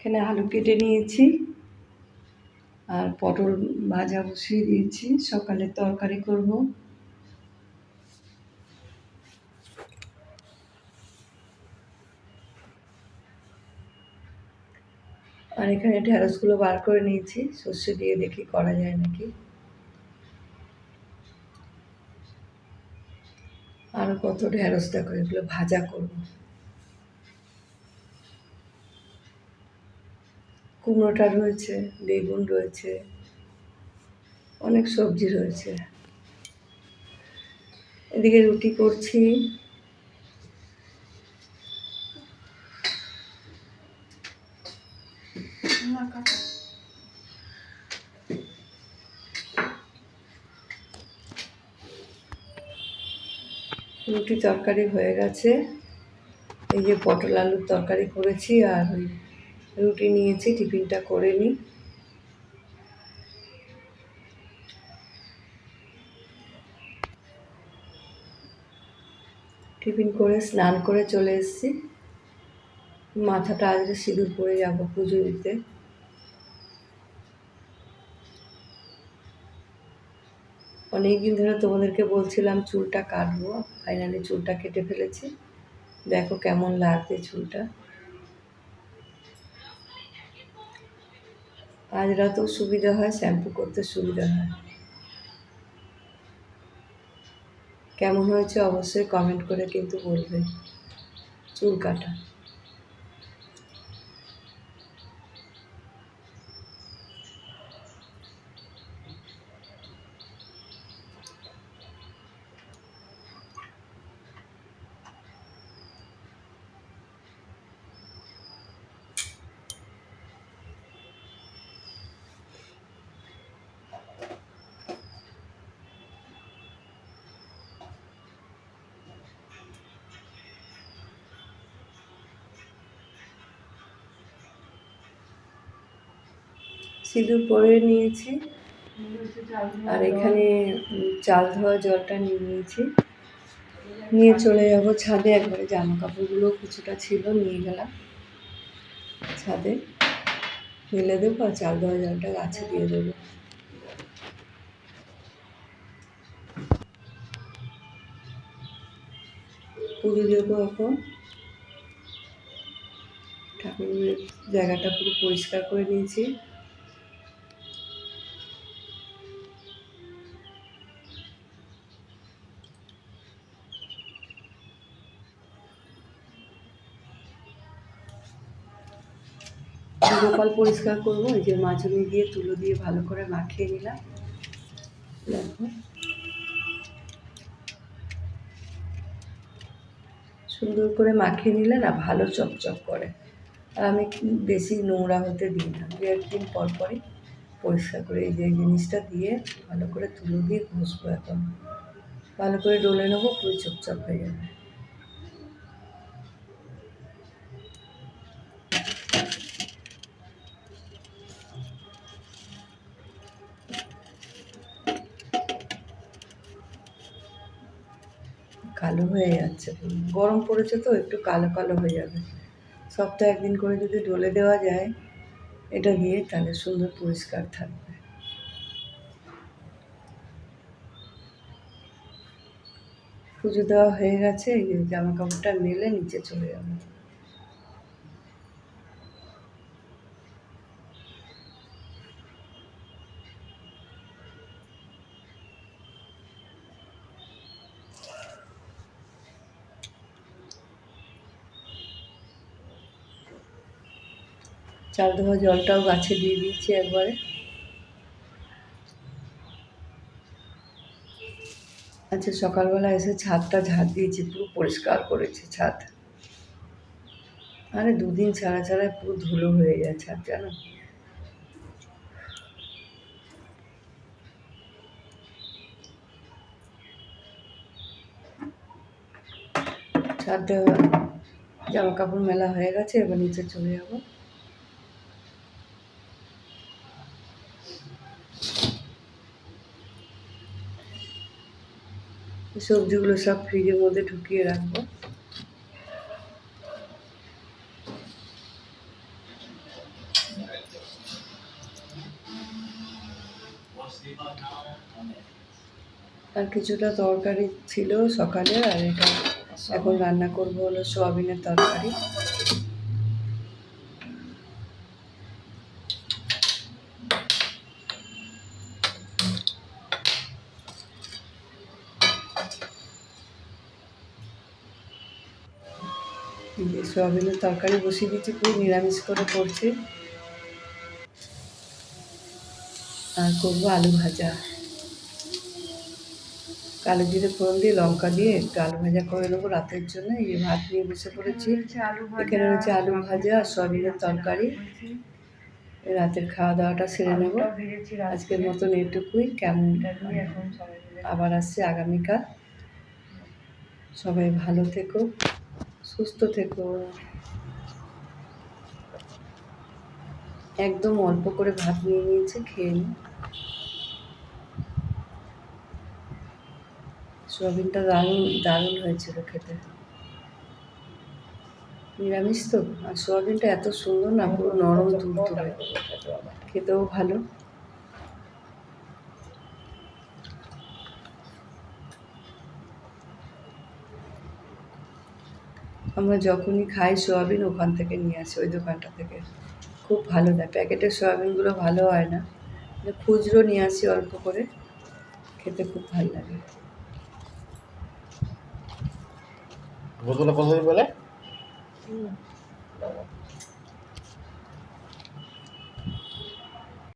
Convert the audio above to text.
এখানে আলু কেটে নিয়েছি আর পটল ভাজা বসিয়ে দিয়েছি। সকালে তরকারি করব। আর এখানে ঢেঁড়সগুলো বার করে নিয়েছি। সর্ষে দিয়ে দেখি করা যায় নাকি। আরও কত ঢেঁড়স দেখো এগুলো ভাজা করব। কুমড়োটা রয়েছে বেগুন রয়েছে অনেক সবজি রয়েছে। এদিকে রুটি করছি। রুটি তরকারি হয়ে গেছে। এই যে পটল আলুর তরকারি করেছি আর ওই রুটি নিয়েছি, টিফিনটা করে নিই। টিফিন করে স্নান করে চলে এসেছি। মাথাটা আজকে সিঁদুর পরে যাব পুজো দিতে। অনেক দিন ধরে তোমাদেরকে বলছিলাম চুলটা কাটবো ফাইনালি চুলটা কেটে ফেলেছি। দেখো কেমন লাগছে চুলটা। আজ রাতেও সুবিধা হয়, শ্যাম্পু করতে সুবিধা হয়। কেমন হয়েছে অবশ্যই কমেন্ট করে কিন্তু বলবে। চুল কাটা। সিঁদুর পরে নিয়েছি। আর এখানে চাল ধোয়া জলটা নিয়ে নিয়েছি। নিয়ে চলে যাব ছাদে। একবারে জামা কাপড়গুলো কিছুটা ছিল, নিয়ে গেলাম ছাদে। ফেলে দেবো আর চাল ধোয়া জলটা গাছে দিয়ে দেবো। পুজো দেবো এখন। ঠাকুরের জায়গাটা পুরো পরিষ্কার করে নিয়েছি। গোপাল পরিষ্কার করব, এই যে মাজনি দিয়ে, তুলো দিয়ে ভালো করে মাখিয়ে নিলাম। সুন্দর করে মাখিয়ে নিলে না ভালো চকচক করে। আর আমি বেশি নোংরা হতে দিই না, দু একদিন পর পরই পরিষ্কার করে এই যে জিনিসটা দিয়ে ভালো করে তুলো দিয়ে ঘষবো এখন ভালো করে ডলে নেব, পুরো চকচক হয়ে যাবে। হয়ে যাচ্ছে। গরম পড়েছে তো, একটু কালো কালো হয়ে যাবে। সপ্তাহে একদিন করে যদি ডলে দেওয়া যায়, এটা দিয়ে তাহলে সুন্দর পরিষ্কার থাকবে। পুজো দেওয়া হয়ে গেছে জামা কাপড়টা মেলে নিচে চলে যাবে। চাল ধোয়া জলটাও গাছে দিয়ে দিয়েছি একবারে। আচ্ছা সকালবেলা এসে ছাদটা ঝাড় দিয়েছি, পুরো পরিষ্কার করেছি ছাদ। আরে, দুদিন ছাড়া ছাড়া পুরো ধুলো হয়ে যায় ছাদ জানো ছাদটা জামা কাপড় মেলা হয়ে গেছে, এবার নিচে চলে যাব। সবজিগুলো সব ফ্রিজের মধ্যে ঢুকিয়ে রাখব। আর কিছুটা তরকারি ছিল সকালে আর এটা এখন রান্না করব হলো সোয়াবিনের তরকারি। সোয়াবিনের তরকারি বসিয়ে দিচ্ছি পুরো নিরামিষ করে করছি। আর করব আলু ভাজা। কালো জিরে ফোড়ন দিয়ে লঙ্কা দিয়ে একটু আলু ভাজা করে নেব রাতের জন্য। এই ভাত নিয়ে বসে পড়েছি। এখানে রয়েছে আলু ভাজা আর সয়াবিনের তরকারি। রাতের খাওয়া দাওয়াটা সেরে নেব। আজকের মতন এটুকুই। কেমন আবার আসছে আগামীকাল। সবাই ভালো থেকো। সুস্থ থেকো। একদম অল্প করে ভাত নিয়ে নিয়েছে, খেয়ে নিই সোয়াবিনটা দারুণ দারুণ হয়েছিল খেতে। নিরামিষ তো? আর সোয়াবিনটা এত সুন্দর না, পুরো নরম তুলতুলে। খেতেও ভালো। আমরা যখনই খাই সোয়াবিন ওখান থেকে নিয়ে আসি ওই দোকানটা থেকে। খুব ভালো দেয়। প্যাকেটের সোয়াবিনগুলো ভালো হয় না। মানে খুচরো নিয়ে আসি অল্প করে। খেতে খুব ভালো লাগে। বোতলে কত বলে? হুম।